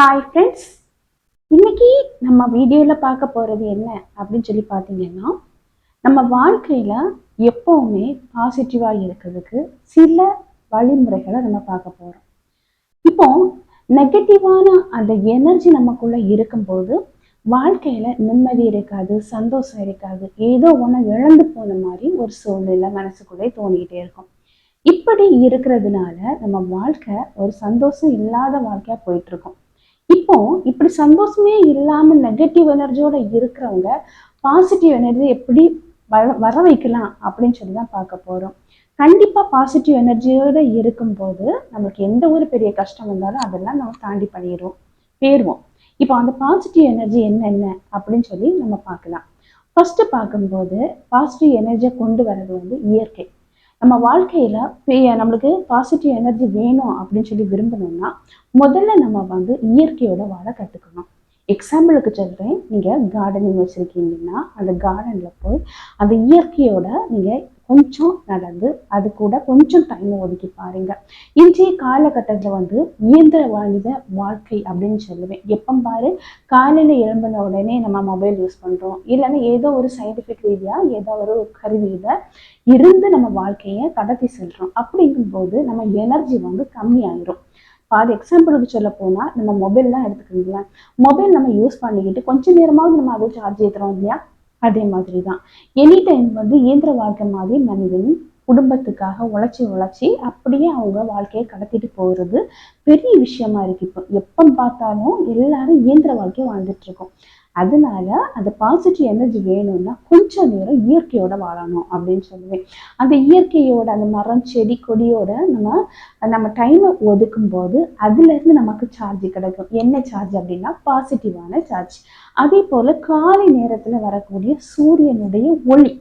Hi friends இன்னைக்கு நம்ம வீடியோவில் பார்க்க போகிறது என்ன அப்படின்னு சொல்லி பார்த்தீங்கன்னா நம்ம வாழ்க்கையில் எப்போவுமே பாசிட்டிவாக இருக்கிறதுக்கு சில வழிமுறைகளை நம்ம பார்க்க போகிறோம் இப்போ நெகட்டிவான அந்த எனர்ஜி நமக்குள்ளே இருக்கும்போது வாழ்க்கையில் நிம்மதி இருக்காது சந்தோஷம் இருக்காது ஏதோ ஒன்று இழந்து போன மாதிரி ஒரு சூழ்நிலை மனசுக்குள்ளே தோணிக்கிட்டே இருக்கும். இப்படி இருக்கிறதுனால நம்ம வாழ்க்கை ஒரு சந்தோஷம் இல்லாத வாழ்க்கையா போயிட்டுருக்கோம் இப்போ இப்படி சந்தோஷமே இல்லாம நெகட்டிவ் எனர்ஜியோட இருக்கிறவங்க பாசிட்டிவ் எனர்ஜி எப்படி வர வர வைக்கலாம் அப்படின்னு சொல்லி தான் பார்க்க போறோம். கண்டிப்பா பாசிட்டிவ் எனர்ஜியோட இருக்கும்போது நமக்கு எந்த ஒரு பெரிய கஷ்டம் வந்தாலும் அதெல்லாம் நம்ம தாண்டி பண்ணிடுவோம். போயிடுவோம். இப்போ அந்த பாசிட்டிவ் எனர்ஜி என்னென்ன அப்படின்னு சொல்லி நம்ம பார்க்கலாம். ஃபர்ஸ்ட் பார்க்கும்போது பாசிட்டிவ் எனர்ஜியை கொண்டு வர்றது வந்து இயற்கை. நம்ம வாழ்க்கையில பே- நம்மளுக்கு பாசிட்டிவ் எனர்ஜி வேணும் அப்படின்னு சொல்லி விரும்பணும்னா முதல்ல நம்ம வந்து இயற்கையோட வாழ கத்துக்கணும். எக்ஸாம்பிளுக்கு சொல்றேன். நீங்க கார்டனிங் வச்சிருக்கீங்கன்னா அந்த கார்டன்ல போய் அந்த இயற்கையோட நீங்க கொஞ்சம் நடந்து அது கூட கொஞ்சம் டைம் ஒதுக்கி பாருங்க. இன்றைய காலகட்டத்தில் வந்து இயந்திர வாழ்ந்த வாழ்க்கை அப்படின்னு சொல்லுவேன். எப்போ பாரு காலையில் எழும்பின உடனே நம்ம மொபைல் யூஸ் பண்ணுறோம் இல்லைன்னா ஏதோ ஒரு சயின்டிஃபிக் ரீதியாக ஏதோ ஒரு கருவியில் இருந்து நம்ம வாழ்க்கையை கடத்தி செல்றோம். அப்படிங்கும்போது நம்ம எனர்ஜி வந்து கம்மியாயிரும். பாதி எக்ஸாம்பிளுக்கு சொல்ல போனால் நம்ம மொபைல் தான் எடுத்துக்கோங்களேன். மொபைல் நம்ம யூஸ் பண்ணிக்கிட்டு கொஞ்ச நேரமாவது நம்ம அதை சார்ஜ் ஏற்றுறோம் இல்லையா? அதே மாதிரி தான் எனி டைம் வந்து இயந்திர வாழ்க்கை மாதிரி மனிதன் குடும்பத்துக்காக உழைச்சி உழைச்சி அப்படியே அவங்க வாழ்க்கையை கடத்திட்டு போகிறது பெரிய விஷயமா இருக்கு. இப்போ எப்போ பார்த்தாலும் எல்லாரும் இயந்திர வாழ்க்கையை வாழ்ந்துட்டு இருக்கோம். அதனால அந்த பாசிட்டிவ் எனர்ஜி வேணும்னா கொஞ்சம் நேரம் இயற்கையோட வாழணும் அப்படின்னு சொல்லுவேன். அந்த இயற்கையோட அந்த மரம் செடி கொடியோட நம்ம நம்ம டைமை ஒதுக்கும் போது அதுல இருந்து நமக்கு சார்ஜ் கிடைக்கும். என்ன சார்ஜ் அப்படின்னா பாசிட்டிவான சார்ஜ் அதே போல காலை நேரத்துல வரக்கூடிய சூரியனுடைய ஒளி.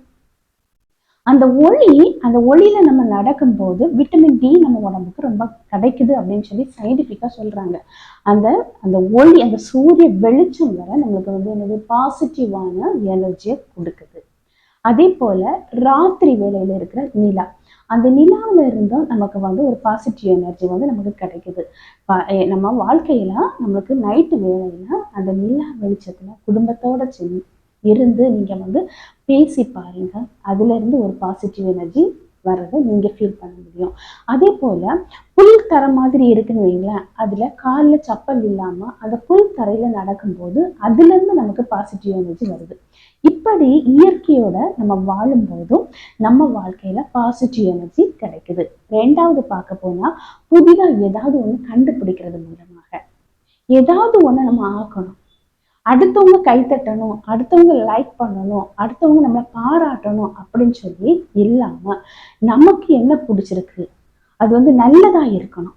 அந்த ஒளி அந்த ஒளியில நம்ம நடக்கும்போது விட்டமின் டி நம்ம உடம்புக்கு ரொம்ப கிடைக்குது அப்படின்னு சொல்லி சயின்டிஃபிக்கா சொல்றாங்க. அந்த அந்த ஒளி அந்த சூரிய வெளிச்சம் வர நம்மளுக்கு வந்து என்னது? பாசிட்டிவான எனர்ஜியை கொடுக்குது. அதே போல ராத்திரி வேளையில இருக்கிற நிலா. அந்த நிலாவுல இருந்தும் நமக்கு வந்து ஒரு பாசிட்டிவ் எனர்ஜி வந்து நமக்கு கிடைக்குது. நம்ம வாழ்க்கையில நம்மளுக்கு நைட்டு வேலையில அந்த நிலா வெளிச்சத்துல குடும்பத்தோட செ இருந்து நீங்க வந்து பேசி பாருங்க. அதுல இருந்து ஒரு பாசிட்டிவ் எனர்ஜி வர்றதை நீங்க ஃபீல் பண்ண முடியும். அதே போல புல் தர மாதிரி இருக்குன்னு வைங்களேன் அதுல கால்ல சப்பல் இல்லாம அந்த புல் தரையில நடக்கும்போது அதுல இருந்து நமக்கு பாசிட்டிவ் எனர்ஜி வருது. இப்படி இயற்கையோட நம்ம வாழும்போதும் நம்ம வாழ்க்கையில பாசிட்டிவ் எனர்ஜி கிடைக்குது. ரெண்டாவது பார்க்க போனா புதிதா ஏதாவது ஒண்ணு கண்டுபிடிக்கிறது மூலமாக. ஏதாவது ஒண்ணு நம்ம ஆக்கணும். அடுத்தவங்க கைத்தட்டணும் அடுத்தவங்க லைக் பண்ணணும் அடுத்தவங்க நம்மளை பாராட்டணும் அப்படின்னு சொல்லி இல்லாம நமக்கு என்ன பிடிச்சிருக்கு? அது வந்து நல்லதா இருக்கணும்.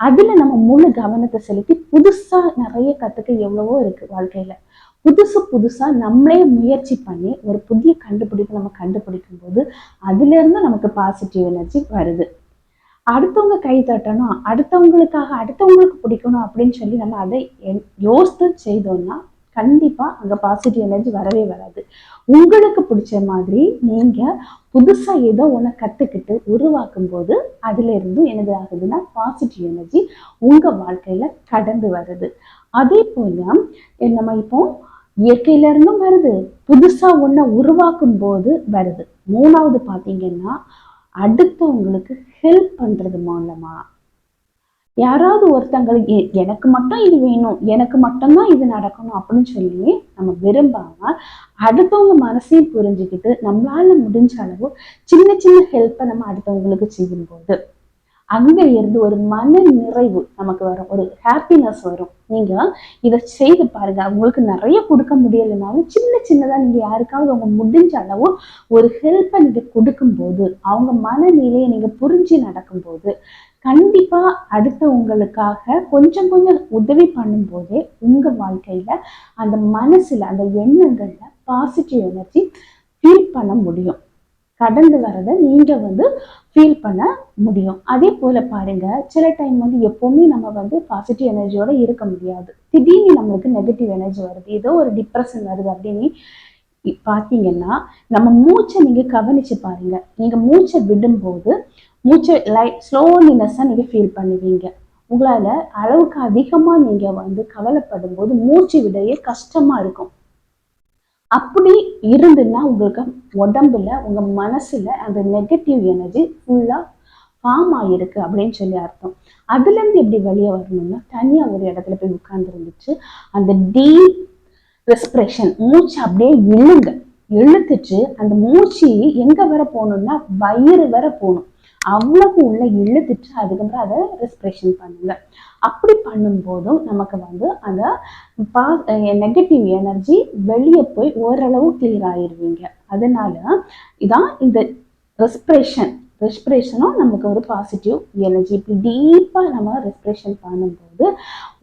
அதுல நம்ம முழு கவனத்தை செலுத்தி புதுசா நிறைய கத்துக்க எவ்வளவோ இருக்கு வாழ்க்கையில. புதுசு புதுசா நம்மளே முயற்சி பண்ணி ஒரு புதிய கண்டுபிடிப்பு நம்ம கண்டுபிடிக்கும் போது அதுல இருந்து நமக்கு பாசிட்டிவ் எனர்ஜி வருது. அடுத்தவங்க கை தட்டணும் அடுத்தவங்களுக்காக அடுத்தவங்களுக்கு பிடிக்கணும் அப்படின்னு சொல்லி நம்ம அதை யோசித்து செய்தோம்னா கண்டிப்பா அங்க பாசிட்டிவ் எனர்ஜி வரவே வராது. உங்களுக்கு பிடிச்ச மாதிரி நீங்க புதுசா ஏதோ ஒன்ன கத்துக்கிட்டு உருவாக்கும் போது அதுல இருந்து என்னது ஆகுதுன்னா பாசிட்டிவ் எனர்ஜி உங்க வாழ்க்கையில கடந்து வருது. அதே போல நம்ம இப்போ இயற்கையில இருந்தும் வருது. புதுசா ஒன்ன உருவாக்கும் போது வருது. மூணாவது பாத்தீங்கன்னா அடுத்தவங்களுக்கு ஹெல்ப் பண்றது மூலமா யாராவது ஒருத்தங்களுக்கு எ- எனக்கு மட்டும் இது வேணும் எனக்கு மட்டும்தான் இது நடக்கணும் அப்படின்னு சொல்லி நம்ம விரும்பாம அடுத்தவங்க மனசையும் புரிஞ்சுக்கிட்டு நம்மளால முடிஞ்ச அளவு சின்ன சின்ன ஹெல்ப்பை நம்ம அடுத்தவங்களுக்கு செய்யும்போது அங்க இருந்து ஒரு மன நிறைவு நமக்கு வரும். ஒரு ஹாப்பினஸ் வரும். நீங்க இதை செய்து பாருங்க. உங்களுக்கு நிறைய கொடுக்க முடியலைனாலும் சின்ன சின்னதா நீங்க யாருக்காவது அவங்க முடிஞ்ச அளவு ஒரு ஹெல்ப்பை நீங்க கொடுக்கும்போது அவங்க மனநிலையை நீங்க புரிஞ்சு நடக்கும்போது கண்டிப்பா அடுத்தவங்களுக்காக கொஞ்சம் கொஞ்சம் உதவி பண்ணும்போதே உங்க வாழ்க்கையில அந்த மனசுல அந்த எண்ணங்கள்ல பாசிட்டிவ் எனர்ஜி ஃபீல் பண்ண முடியும். கடந்து வரதை நீங்க வந்து ஃபீல் பண்ண முடியும். அதே போல பாருங்க சில டைம் வந்து எப்பவுமே நம்ம வந்து பாசிட்டிவ் எனர்ஜியோட இருக்க முடியாது. திடீர்னு நம்மளுக்கு நெகட்டிவ் எனர்ஜி வருது ஏதோ ஒரு டிப்ரெஷன் வருது அப்படின்னு பார்த்தீங்கன்னா நம்ம மூச்சை நீங்க கவனிச்சு பாருங்க. நீங்க மூச்சை விடும்போது மூச்சை லை ஸ்லோலினஸ்ஸாக நீங்க ஃபீல் பண்ணுவீங்க. உங்களால் அளவுக்கு அதிகமாக நீங்கள் வந்து கவலைப்படும் போது மூச்சு விடையே கஷ்டமாக இருக்கும். அப்படி இருந்துன்னா உங்களுக்கு உடம்புல உங்கள் மனசில் அந்த நெகட்டிவ் எனர்ஜி ஃபுல்லாக ஃபார்ம் ஆகிருக்கு அப்படின்னு சொல்லி அர்த்தம். அதுலேருந்து எப்படி வெளியே வரணும்னா தனியாக ஒரு இடத்துல போய் உட்கார்ந்துருந்துச்சு அந்த டீப் ரெஸ்பிரேஷன் மூச்சு அப்படியே இழுங்க. இழுத்துட்டு அந்த மூச்சு எங்கே வர போகணும்னா வயிறு வர போகணும். அவ்வளவு உள்ள இழுத்துட்டு அதுக்கப்புறம் அதை ரெஸ்பிரேஷன் பண்ணுங்க. அப்படி பண்ணும்போதும் நமக்கு வந்து அந்த பா நெகட்டிவ் எனர்ஜி வெளியே போய் ஓரளவு கிளியர் ஆயிடுவீங்க அதனால இதான் இந்த ரெஸ்பிரேஷன் ரெஸ்பிரேஷனும் நமக்கு ஒரு பாசிட்டிவ் எனர்ஜி இப்படி டீப்பாக நம்ம ரெஸ்பிரேஷன் பண்ணும்போது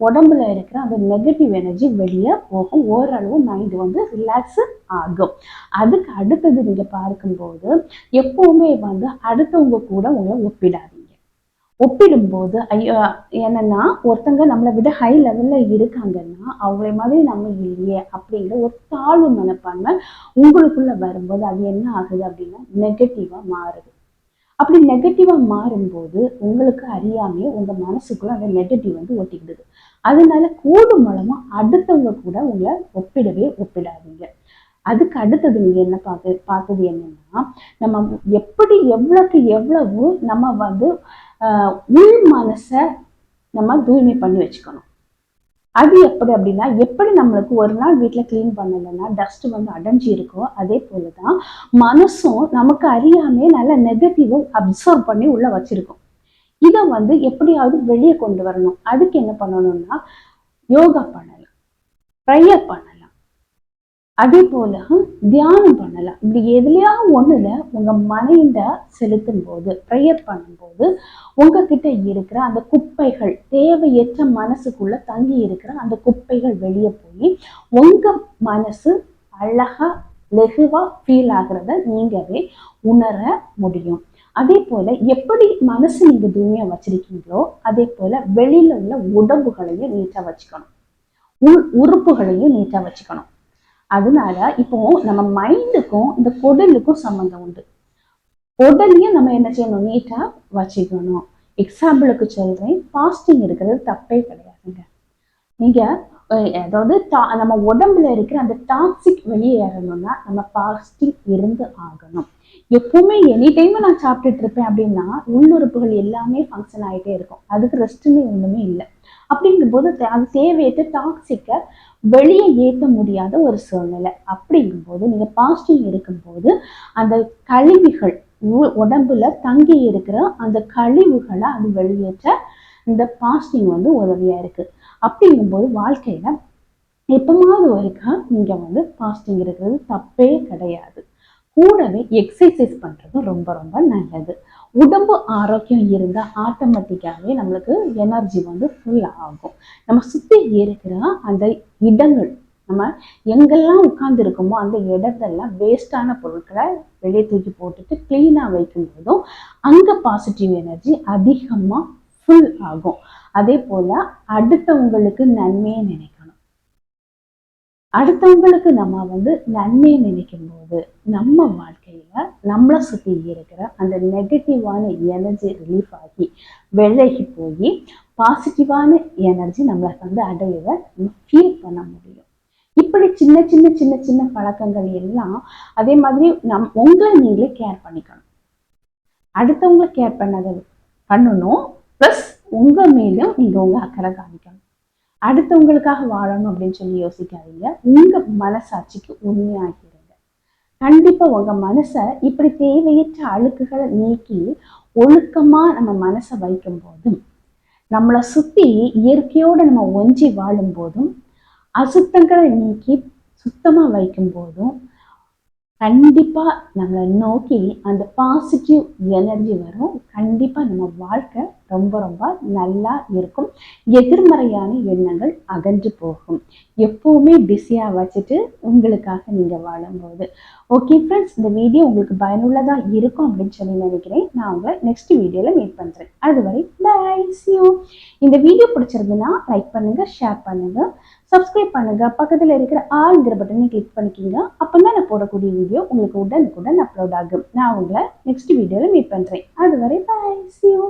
உடம்புல இருக்கிற அந்த நெகட்டிவ் எனர்ஜி வெளியே போகும். ஓரளவு மைண்ட் வந்து ரிலாக்ஸ் ஆகும். அதுக்கு அடுத்தது நீங்கள் பார்க்கும்போது எப்போவுமே வந்து அடுத்தவங்க கூட உங்களை ஒப்பிடாதீங்க. ஒப்பிடும்போது ஐயோ என்னன்னா ஒருத்தங்க நம்மளை விட ஹை லெவலில் இருக்காங்கன்னா அவங்கள மாதிரி நம்ம இல்லையே அப்படிங்கிற ஒரு தாழ்வு மனப்பான்மை உங்களுக்குள்ள வரும்போது அது என்ன ஆகுது அப்படின்னா நெகட்டிவாக மாறுது. அப்படி நெகட்டிவாக மாறும்போது உங்களுக்கு அறியாமே உங்கள் மனசுக்குள்ள அந்த நெகட்டிவ் வந்து ஒட்டிக்கிடுது. அதனால கூடு மூலமாக அடுத்தவங்க கூட உங்களை ஒப்பிடவே ஒப்பிடாதீங்க. அதுக்கு அடுத்தது நீங்க என்ன பார்த்து பார்த்தது என்னன்னா நம்ம எப்படி எவ்வளவுக்கு எவ்வளவு நம்ம வந்து உள் மனசை நம்ம தூய்மை பண்ணி வச்சுக்கணும். அது எப்படி அப்படின்னா எப்படி நம்மளுக்கு ஒரு நாள் வீட்டில் க்ளீன் பண்ணலைன்னா டஸ்ட் வந்து அடைஞ்சி இருக்கோ அதே போல தான் மனசும் நமக்கு அறியாமே நல்ல நெகட்டிவை அப்சர்வ் பண்ணி உள்ள வச்சிருக்கோம். இதை வந்து எப்படியாவது வெளியே கொண்டு வரணும். அதுக்கு என்ன பண்ணணும்னா யோகா பண்ணலாம். ப்ரேயர் பண்ணலாம். அதே போல தியானம் பண்ணலாம். இப்படி எதுலையாவது ஒண்ணுல உங்க மைண்டை செலுத்தும் போது ப்ரேயர் பண்ணும்போது உங்ககிட்ட இருக்கிற அந்த குப்பைகள் தேவையற்ற மனசுக்குள்ள தங்கி இருக்கிற அந்த குப்பைகள் வெளியே போய் உங்க மனசு அழகா லெகுவா ஃபீல் ஆகுறத நீங்கவே உணர முடியும். அதே போல எப்படி மனசு நீங்க தூய்மையா வச்சிருக்கீங்களோ அதே போல வெளியில உள்ள உடம்புகளையும் நீட்டா வச்சுக்கணும். உள் உறுப்புகளையும் நீட்டா வச்சுக்கணும். அதனால இப்போ நம்ம மைண்டுக்கும் இந்த குடலுக்கும் சம்மந்தம் உண்டு. குடலையும் நம்ம என்ன செய்யணும்? நீட்டா வச்சுக்கணும். எக்ஸாம்பிளுக்கு சொல்றேன். ஃபாஸ்டிங் இருக்கிறது தப்பே கிடையாதுங்க. நீங்க அதாவது நம்ம உடம்புல இருக்கிற அந்த டாக்ஸிக் வெளியேறணும்னா நம்ம ஃபாஸ்டிங் இருந்து ஆகணும். எப்பவுமே எனி டைம் நான் சாப்பிட்டுட்டு இருப்பேன் அப்படின்னா உள்ளுறுப்புகள் எல்லாமே ஃபங்க்ஷன் ஆகிட்டே இருக்கும். அதுக்கு ரெஸ்ட்டுன்னு ஒன்றுமே இல்லை. அப்படிங்கும்போது அது தேவையற்ற டாக்ஸிக்கை வெளியே ஏற்ற முடியாத ஒரு சூழ்நிலை. அப்படிங்கும்போது நீங்கள் பாஸ்டிங் இருக்கும்போது அந்த கழிவுகள் உடம்புல தங்கி இருக்கிற அந்த கழிவுகளை அது வெளியேற்ற இந்த பாஸ்டிங் வந்து உதவியாக இருக்குது அப்படிங்கும்போது வாழ்க்கையில் எப்பமாவது ஒருக்கா நீங்கள் வந்து பாஸ்டிங் இருக்கிறது தப்பே கிடையாது. கூடவே எக்ஸசைஸ் பண்ணுறதும் ரொம்ப ரொம்ப நல்லது. உடம்பு ஆரோக்கியம் இருந்தால் ஆட்டோமேட்டிக்காகவே நம்மளுக்கு எனர்ஜி வந்து ஃபுல் ஆகும். நம்ம சுற்றி இருக்கிற அந்த இடங்கள் நம்ம எங்கெல்லாம் உட்காந்துருக்கோமோ அந்த இடத்தெல்லாம் வேஸ்டான பொருட்களை வெளியே தூக்கி போட்டுட்டு க்ளீனாக வைக்கும் போதும் அங்கே பாசிட்டிவ் எனர்ஜி அதிகமாக ஃபுல் ஆகும். அதே போல் அடுத்தவங்களுக்கு நன்மையை நினைக்கும் அடுத்தவங்களுக்கு நம்ம வந்து நன்மையை நினைக்கும் போது நம்ம வாழ்க்கையில நம்மளை சுற்றி இருக்கிற அந்த நெகட்டிவான எனர்ஜி ரிலீஃப் ஆகி விலகி போய் பாசிட்டிவான எனர்ஜி நம்மளை வந்து அடையிற ஃபீல் பண்ண முடியும். இப்படி சின்ன சின்ன சின்ன சின்ன பழக்கங்கள் எல்லாம் அதே மாதிரி நம் உங்களை நீங்களே கேர் பண்ணிக்கணும். அடுத்தவங்களை கேர் பண்ணதை பண்ணணும் ப்ளஸ் உங்கள் மேலும் நீங்கள் உங்கள் அக்கறை காமிக்கணும். அடுத்தவங்களுக்காக வாழணும் அப்படின்னு சொல்லி யோசிக்காதீங்க. உங்க மனசாட்சிக்கு உண்மையாகிருங்க கண்டிப்பா உங்க மனசை இப்படி தேவையற்ற அழுக்குகளை நீக்கி ஒழுக்கமா நம்ம மனசை வைக்கும் போதும் நம்மளை சுத்தி இயற்கையோட நம்ம ஒஞ்சி வாழும் போதும் அசுத்தங்களை நீக்கி சுத்தமா வைக்கும் போதும் கண்டிப்பாக நம்மளை நோக்கி அந்த பாசிட்டிவ் எனர்ஜி வரும். கண்டிப்பாக நம்ம வாழ்க்கை ரொம்ப ரொம்ப நல்லா இருக்கும். எதிர்மறையான எண்ணங்கள் அகன்று போகும். எப்போவுமே பிஸியாக வச்சுட்டு உங்களுக்காக நீங்கள் வாழும்போது. ஓகே ஃப்ரெண்ட்ஸ் இந்த வீடியோ உங்களுக்கு பயனுள்ளதாக இருக்கும் அப்படின்னு சொல்லி நினைக்கிறேன். நான் உங்களை நெக்ஸ்ட் வீடியோவில் மீட் பண்ணுறேன் அதுவரை பாய் சியூ இந்த வீடியோ பிடிச்சிருந்துன்னா லைக் பண்ணுங்கள் ஷேர் பண்ணுங்கள் சப்ஸ்கிரைப் பண்ணுங்க. பக்கத்தில் இருக்கிற ஆளுங்கிற பட்டனை கிளிக் பண்ணிக்கிங்க. அப்போ தான் நான் போடக்கூடிய வீடியோ உங்களுக்கு உடனுக்குடன் அப்லோட் ஆகும். நான் உங்களை நெக்ஸ்ட் வீடியோவில் மீட் பண்ணுறேன் அதுவரை பாய் சியூ